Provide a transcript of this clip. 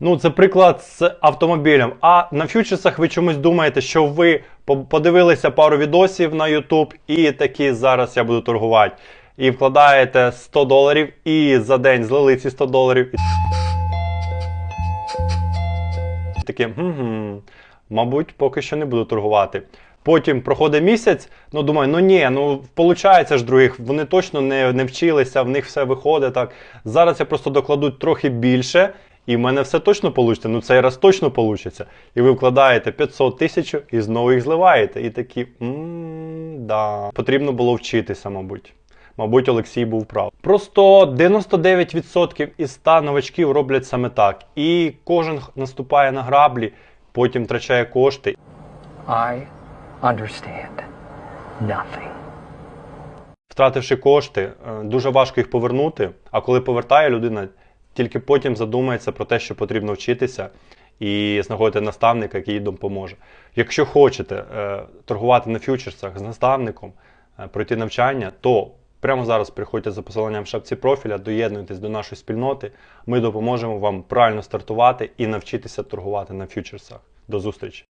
Ну, це приклад з автомобілем. А на фьючерсах ви чомусь думаєте, що ви подивилися пару відосів на YouTube і такі зараз я буду торгувати. І вкладаєте 100 доларів, і за день злили ці 100 доларів. І таке, «Гм-гм, мабуть, поки що не буду торгувати. Потім проходить місяць, ну думаю, ну ні, ну виходить ж других, вони точно не, не вчилися, в них все виходить так. Зараз я просто докладу трохи більше, і в мене все точно вийде. Ну цей раз точно вийде. І ви вкладаєте 500 тисяч і знову їх зливаєте. І такі, да. Потрібно було вчитися, мабуть. Мабуть, Олексій був прав. Просто 99% із 100 новачків роблять саме так. І кожен наступає на граблі, потім втрачає кошти. I understand nothing. Втративши кошти, е, дуже важко їх повернути. А коли повертає людина, тільки потім задумається про те, що потрібно вчитися і знаходити наставника, який допоможе. Якщо хочете е, торгувати на фьючерсах з наставником, е, пройти навчання, то прямо зараз приходьте за посиланням в шапці профіля, доєднуйтесь до нашої спільноти. Ми допоможемо вам правильно стартувати і навчитися торгувати на фьючерсах. До зустрічі!